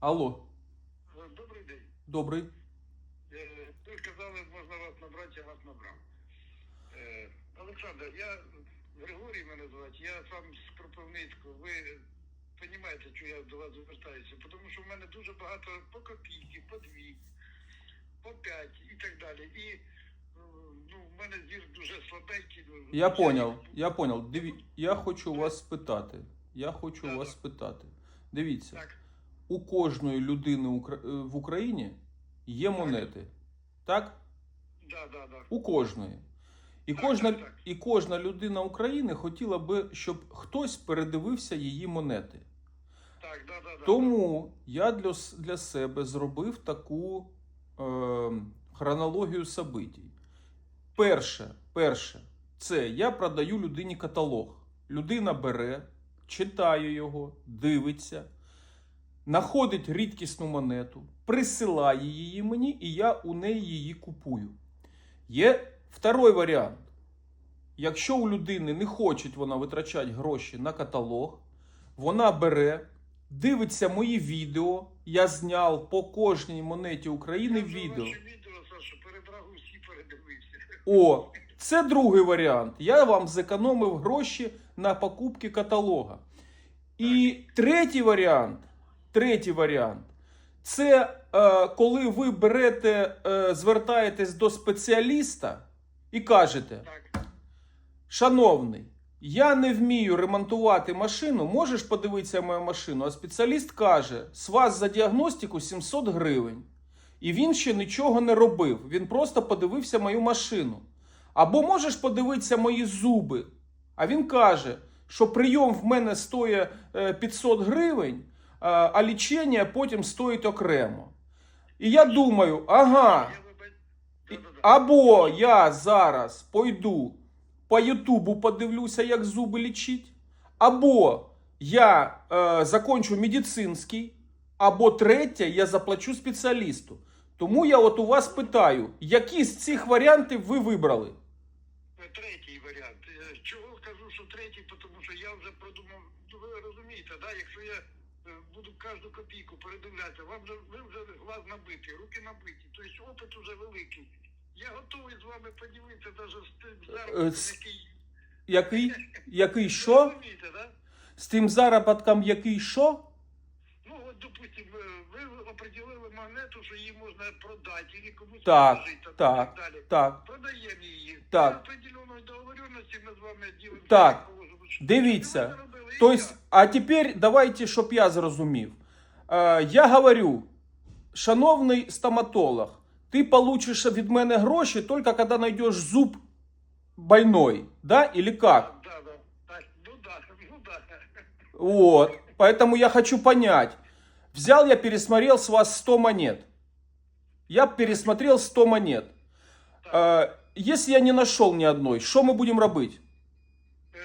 Алло, Е, Добрий день. добрий. Е, Ви казали, можна вас набрати, я вас набрав. Е, Олександр, я Григорій мене звати, я сам з Кропивницького. Ви розумієте, що я до вас звертаюся, тому що в мене дуже багато по копійки, по дві, по п'ять і так далі. І е, ну, в мене зір дуже слабенький. ну, Я понял, я понял. Диві... Я хочу вас спитати. Я хочу Да, вас спитати. Дивіться, Так, у кожної людини е, в Україні є монети. Так? да, да, да. У кожної. І Так, кожна, так, так. і кожна людина України хотіла би, щоб хтось передивився її монети. Так, да, да, да. Тому я для, для себе зробив таку е, хронологію событій. Перше, перше, це я продаю людині каталог. Людина бере, читає його, дивиться, знаходить рідкісну монету, присилає її мені, і я у неї її купую. Є второй варіант. Якщо у людини не хоче вона витрачати гроші на каталог, вона бере, дивиться мої відео. Я зняв по кожній монеті України відео. О, це другий варіант. Я вам зекономив гроші на покупки каталога. І третій варіант, третій варіант це е, коли ви берете, е, звертаєтесь до спеціаліста і кажете: Шановний, я не вмію ремонтувати машину, можеш подивитися мою машину? А спеціаліст каже: з вас за діагностику 700 гривень. І він ще нічого не робив. Він просто подивився мою машину. Або можеш подивитися мої зуби. А він каже, що прийом в мене стоїть е, 500 гривень, а- лічення потім стоїть окремо. І я думаю, ага. Або я зараз пойду по Ютубу подивлюся, як зуби лічить, або я е, закончу медицинський, або третє, я заплачу спеціалісту. Тому я от у вас питаю, які з цих варіантів ви вибрали? Е, Третій варіант. Е, Чого кажу, що третій, тому що я вже продумав, ви розумієте, да? якщо я буду кожну копійку передивлятися, вам ви вже глаз набиті, руки набиті, тобто опит уже великий. Я готовий з вами поділитися навіть з тим Е, заробітком, який Який, який що? З тим заробітком який що? Ну от, допустим, ви определили монету, що її можна продати, і комусь Так, положити, там, так. і так далі. Так. Продаємо її. Так. При определеної договоренності ми з вами ділимо. Так. Дивіться. То есть, а теперь давайте, щоб я зрозумів. Е, я говорю, шановний стоматолог, ти получиш від мене гроші тільки коли знайдеш зуб больной, да, или как? Да, да. Так, ну да, ну да. Вот, поэтому я хочу понять. Взял я, пересмотрел с вас 100 монет. Я пересмотрел 100 монет. Е, если я не нашел ни одной, що ми будемо робити? Ем,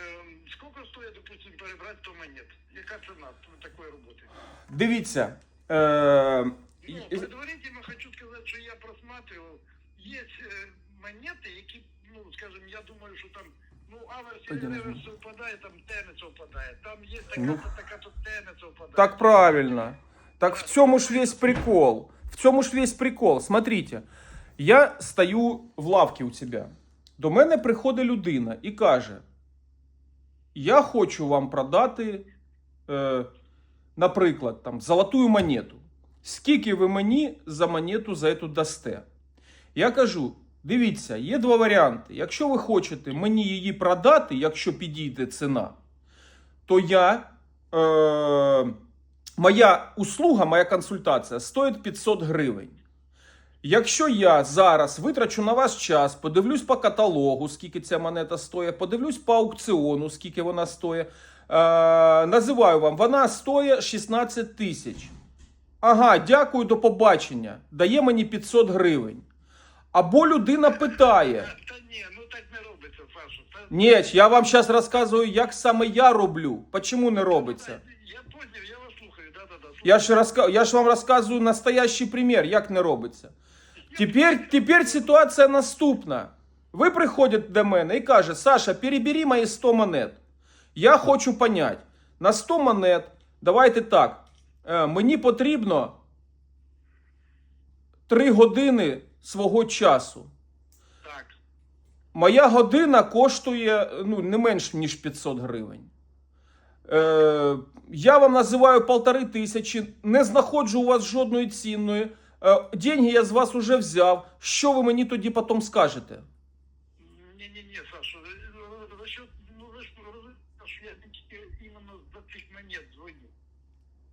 Сколько стоїть, допустим, перебрати 100 монет? Яка ціна такої роботи? Дивіться. Е, Ну, і- предварительно хочу сказати, що я просматривав. Є е, монети, які, ну, скажем, я думаю, що там, ну, аверс і реверс совпадає, там тенес совпадає. Там є така, Ну. то така, то тенес совпадає. Так правильно. Так в цьому ж весь прикол. В цьому ж весь прикол. Смотрите, я стою в лавці у тебе. До мене приходить людина і каже: Я хочу вам продати, е, наприклад, там, золотую монету. Скільки ви мені за монету за эту дасте? Я кажу: дивіться, є два варіанти. Якщо ви хочете мені її продати, якщо підійде ціна, то я. Е, моя услуга, моя консультація стоїть 500 гривень. Якщо я зараз витрачу на вас час, подивлюсь по каталогу, скільки ця монета стоїть, подивлюсь по аукціону, скільки вона стоїть, е, називаю вам, вона стоїть 16 тисяч. Ага, дякую, до побачення. Дає мені 500 гривень. Або людина питає. Та ні, ну так не робиться, Саша. Та... Ні, я вам зараз розказую, як саме я роблю. Чому не робиться? Я понял, я вас слухаю, да-да-да. Я ж, розка... я ж вам розказую настоящий пример, як не робиться. Тепер, тепер ситуація наступна. Ви приходите до мене і каже, Саша, перебери мої 100 монет. Я хочу понять, на 100 монет, давайте так, Е, мені потрібно 3 години свого часу. Так. Моя година коштує ну, не менш ніж 500 гривень. Е, я вам називаю полтори тисячі, не знаходжу у вас жодної цінної. Е, деньги я з вас уже взяв. Що ви мені тоді потім скажете? Не-не-не, Саша, э, за счет, ну ви ж розумієте, що я не тільки іменно за цих монет дзвоню.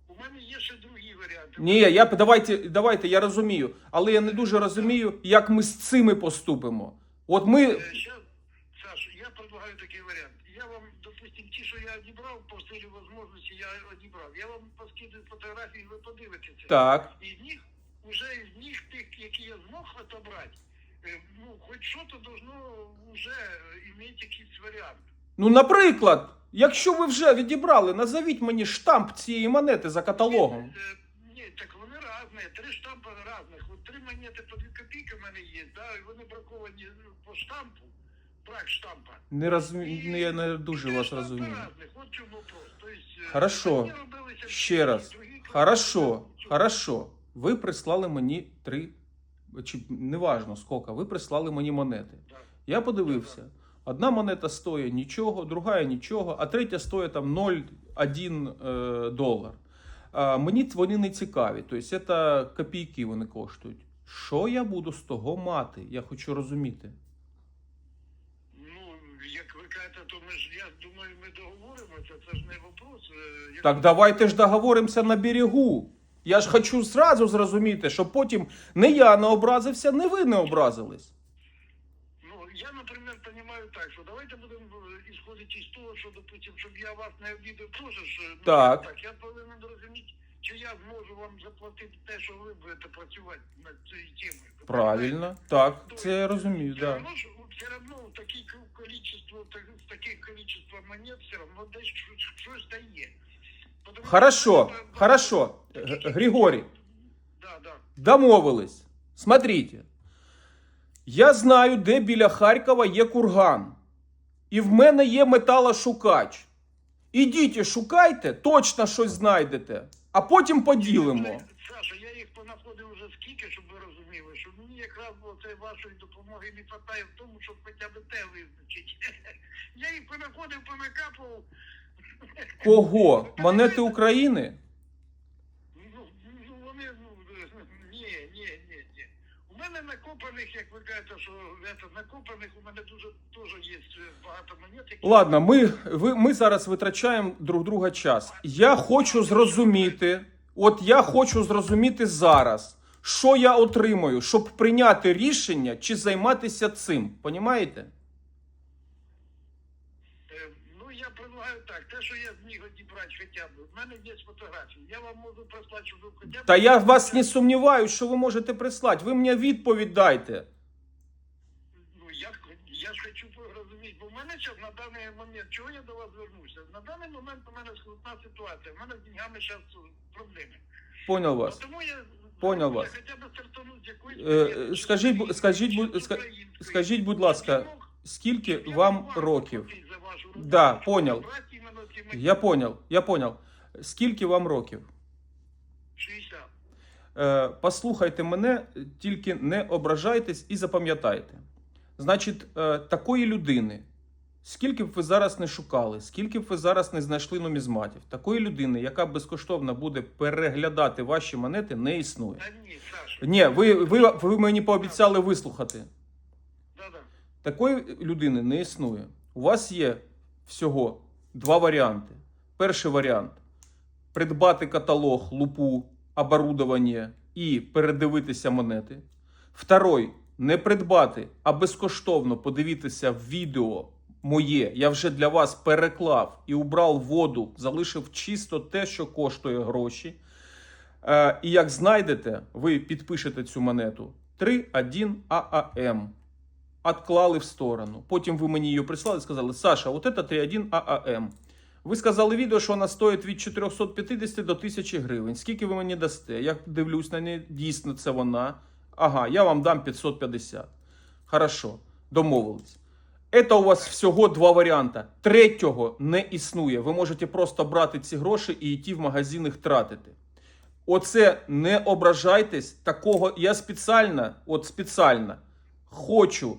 У мене є ще другі варіанти. Ні, я давайте, давайте, я розумію, але я не дуже розумію, як ми з цими поступимо. От ми. Е, щас, Саша, я предлагаю такий варіант. Я вам, допустим, ті, що я одібрав, по силі можливості я одібрав. Я вам поскидую фотографії, ви подивитеся. Так. Із них, уже із них тих, які я змог отобрати, е, ну, хоч що-то должно вже іметь якийсь варіант. Ну, наприклад, якщо ви вже відібрали, назовіть мені штамп цієї монети за каталогом. Е, Ні, так вони різні, три штампи різних. От три монети по 2 копійки в мене є, да, і вони браковані ну, по штампу, брак штампа. Не розумію, я не дуже вас розумію. різних, от чому вопрос. То есть, е, Хорошо. Ще раз. Хорошо, хорошо. Ви прислали мені три, чи неважно скільки, ви прислали мені монети. Я подивився. Одна монета стоїть нічого, друга нічого, а третя стоїть там 0,1 е, долар. Мені вони не цікаві. Тобто це копійки вони коштують. Що я буду з того мати? Я хочу розуміти. Ну, як ви кажете, то ми ж, я думаю, ми договоримося, це ж не вопрос. е, як- Так давайте ж договоримося на берегу. Я ж хочу зразу зрозуміти, щоб потім не я не образився, не ви не образились. Ну, розумію так, що давайте будемо ісходити із того, що, допустим, щоб я вас не обідав теж, ж, ну, Так. так, я повинен розуміти, чи я зможу вам заплатити те, що ви будете працювати над цією темою. Правильно, так, понимаєте? це я розумію, Все да. все равно таке количество, так, таких количество монет все равно десь щось, щось дає. Потому Хорошо, хорошо. Григорій, Да, да. домовились. Смотрите. Я знаю, де біля Харкова є курган. І в мене є металошукач. Ідіть і шукайте, точно щось знайдете, а потім поділимо. Саша, я їх понаходив вже скільки, щоб ви розуміли, що мені якраз оце вашої допомоги не вистачає в тому, щоб хоча б те визначити. Я їх понаходив, понакапував. Кого? Монети України? Ну, ну вони, ну, ні, ні. У мене накопаних, як ви кажете, що накопаних у мене дуже дуже є е, багато монет. які- Ладно, ми, ви, ми зараз витрачаємо друг друга час. Я хочу зрозуміти, от я хочу зрозуміти зараз, що я отримую, щоб прийняти рішення чи займатися цим. Понімаєте? Е, Ну, я предлагаю так, те, що я зміг одібрати хоча б, в мене є фотографії, я вам можу прислати, щоб ви хоча б... Та я вас не сумніваюся, що ви можете прислати. Ви мені відповідь дайте. Ну, я, я ж хочу розуміти, бо в мене зараз на даний момент, чого я до вас звернувся? На даний момент у мене скрутна ситуація, в мене з деньгами зараз проблеми. Понял вас. Тому я Понял я вас. хоча б стартану з якоїсь... Е, скажіть, бу- скажіть, бу- ска- Скажіть, будь ласка, скільки вам років? Да, понял. Я понял, я понял. Скільки вам років? 60. Е, послухайте мене, тільки не ображайтесь і запам'ятайте. Значить, е, такої людини, скільки б ви зараз не шукали, скільки б ви зараз не знайшли нумізматів, такої людини, яка безкоштовно буде переглядати ваші монети, не існує. Та ні, Саша. Ні, ви, ви, ви мені пообіцяли вислухати. Такої людини не існує. У вас є всього два варіанти. Перший варіант придбати каталог, лупу, оборудовання і передивитися монети. Второй не придбати, а безкоштовно подивитися відео моє. Я вже для вас переклав і убрав воду, залишив чисто те, що коштує гроші. Е, і як знайдете, ви підпишете цю монету 3.1 ААМ отклали в сторону. Потім ви мені її прислали і сказали: Саша, от це 3.1 ААМ. Ви сказали відео, що вона стоїть від 450 до 1000 гривень. Скільки ви мені дасте? Я дивлюсь на неї, дійсно це вона. Ага, я вам дам 550. Хорошо, домовились. Це у вас всього два варіанти. Третього не існує. Ви можете просто брати ці гроші і йти в магазин їх тратити. Оце не ображайтесь. Такого я спеціально, от спеціально хочу,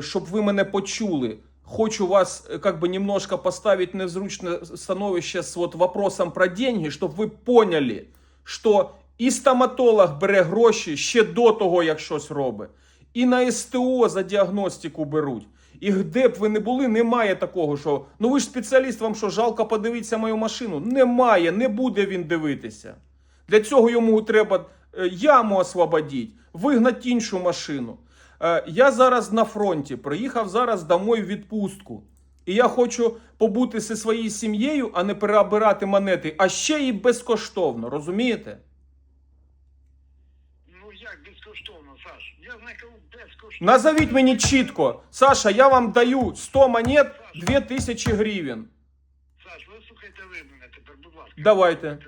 щоб ви мене почули. Хочу вас е, как бы немножко поставить в незручное становище с вот вопросом про деньги, щоб ви поняли, що і стоматолог бере гроші ще до того, як щось робить. І на СТО за діагностику беруть. І де б ви не були, немає такого, що ну ви ж спеціаліст, вам що жалко подивитися мою машину? Немає, не буде він дивитися. Для цього йому треба е, яму освободити, вигнати іншу машину. Е, Я зараз на фронті, приїхав зараз домой в відпустку. І я хочу побути зі своєю сім'єю, а не переобирати монети, а ще й безкоштовно, розумієте? Ну як безкоштовно, Саш? Я знаю, безкоштовно. Назовіть мені чітко, Саша, я вам даю 100 монет 2000 гривень. Саш, ви слухайте ви мене тепер, будь ласка. Давайте.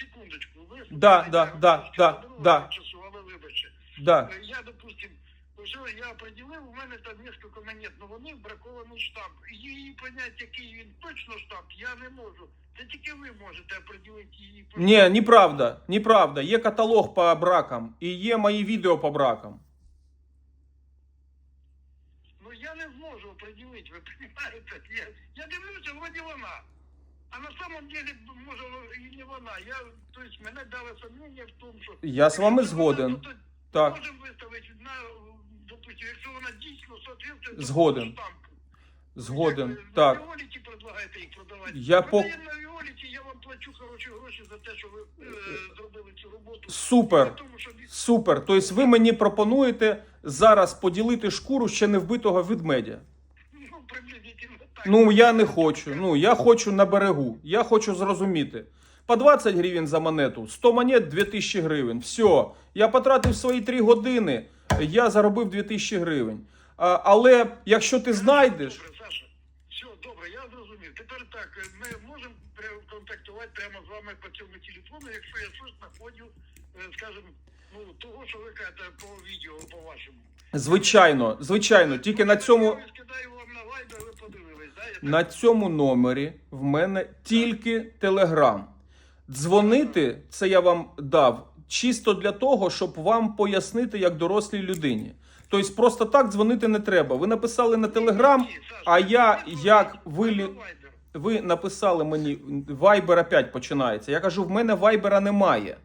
Секундочку. Ви слухайте, да, да, да, да. Да. Е, Я, вже я определив, у мене там несколько монет, але вони бракований штамп. Її поняти, який він точно штамп, я не можу. Це тільки ви можете определити її. Ні, неправда, неправда. Є каталог по бракам і є мої відео по бракам. Ну я не зможу определити, ви розумієте? Я, я дивлюся, вроді вона. А на самом деле, може, і не вона. Я, то мене дали сумніння в тому, що... Я з вами згоден. Можемо виставити на, допустим, якщо вона дійсно соответствує... Згоден. штампу. Згоден. Як ви Так. На Віоліті предлагаєте їх продавати. Я по- на Віоліті, я вам плачу хороші гроші за те, що ви е, зробили цю роботу. Супер. Тому, що... Супер. Тобто ви мені пропонуєте зараз поділити шкуру ще не вбитого ведмедя. Ну, приблизительно так. Ну, я не хочу. Ну, я хочу на берегу. Я хочу зрозуміти. По 20 гривень за монету, 100 монет 2000 гривень. Все. Я потратив свої 3 години, я заробив 2000 гривень. А, але якщо ти знайдеш. Добре, Саша. Все, добре, я зрозумів. Тепер так, е, ми можемо контактувати прямо з вами по цьому телефону, якщо я щось знаходжу, е, скажімо, ну, того, що ви кажете по відео, по вашому. Звичайно, звичайно, тільки на цьому. Я скидаю вам на вайбер, ви подивились, да? Я так- На цьому номері в мене тільки телеграм. Дзвонити це я вам дав чисто для того, щоб вам пояснити як дорослій людині. Тобто просто так дзвонити не треба. Ви написали на телеграм, а я як вилі... ви написали мені Viber опять починається. Я кажу, в мене Viber немає.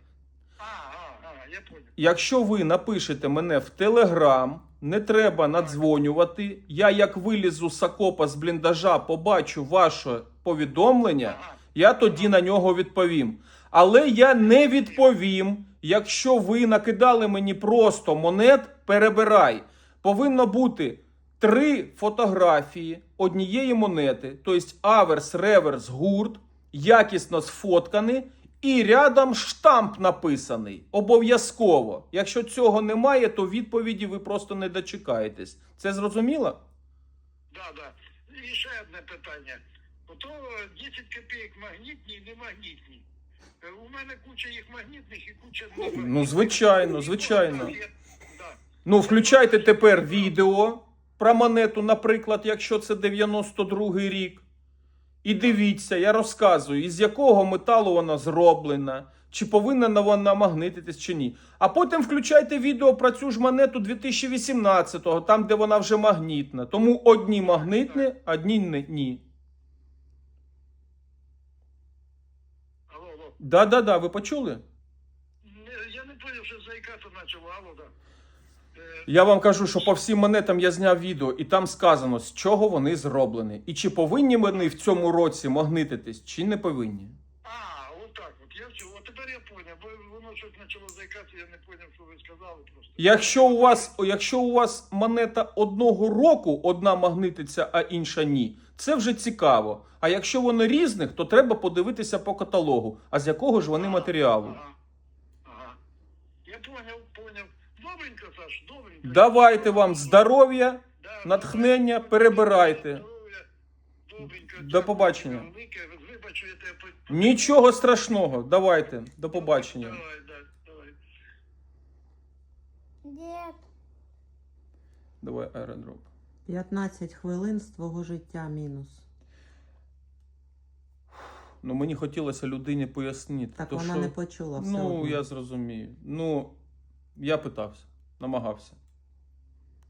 Якщо ви напишете мене в Телеграм, не треба надзвонювати. Я як вилізу з окопа з бліндажа, побачу ваше повідомлення, я тоді на нього відповім. Але я не відповім, якщо ви накидали мені просто монет, перебирай. Повинно бути три фотографії однієї монети, тобто аверс, реверс, гурт, якісно сфоткані, і рядом штамп написаний. Обов'язково. Якщо цього немає, то відповіді ви просто не дочекаєтесь. Це зрозуміло? Да, да. І ще одне питання. Ото е, 10 копійок магнітні і немагнітні. Е, У мене куча їх магнітних і куча. Ну, звичайно, звичайно. Да. Ну, включайте тепер відео про монету, наприклад, якщо це 92-й рік. І дивіться, я розказую, із якого металу вона зроблена, чи повинна вона магнититись, чи ні. А потім включайте відео про цю ж монету 2018-го, там, де вона вже магнітна. Тому одні магнитні, одні не- ні. Алло, алло. Да-да-да, ви почули? Не, я не поняв, що заїкати почав, алло, да. Е, Я вам кажу, що по всім монетам я зняв відео, і там сказано, з чого вони зроблені. І чи повинні вони в цьому році магнититись, чи не повинні. А, от так от. Я чув. от тепер я поняв, бо щось почало заїкатися, я не поняв, що ви сказали просто. Якщо у вас, якщо у вас монета одного року, одна магнититься, а інша ні, це вже цікаво. А якщо вони різних, то треба подивитися по каталогу, а з якого ж вони матеріалу. Ага. Ага. Я поняв, поняв. Добренько, Саш, добренько. Давайте вам здоров'я, Да, натхнення, здоров'я, перебирайте. Добренько. До побачення. Вибачуєте, я по- Нічого страшного. Давайте, до побачення. Дід. Давай аеродроп. 15 хвилин з твого життя мінус. Ну мені хотілося людині пояснити. Так то вона що... не почула все Ну, одно. я зрозумію. Ну, я питався, намагався.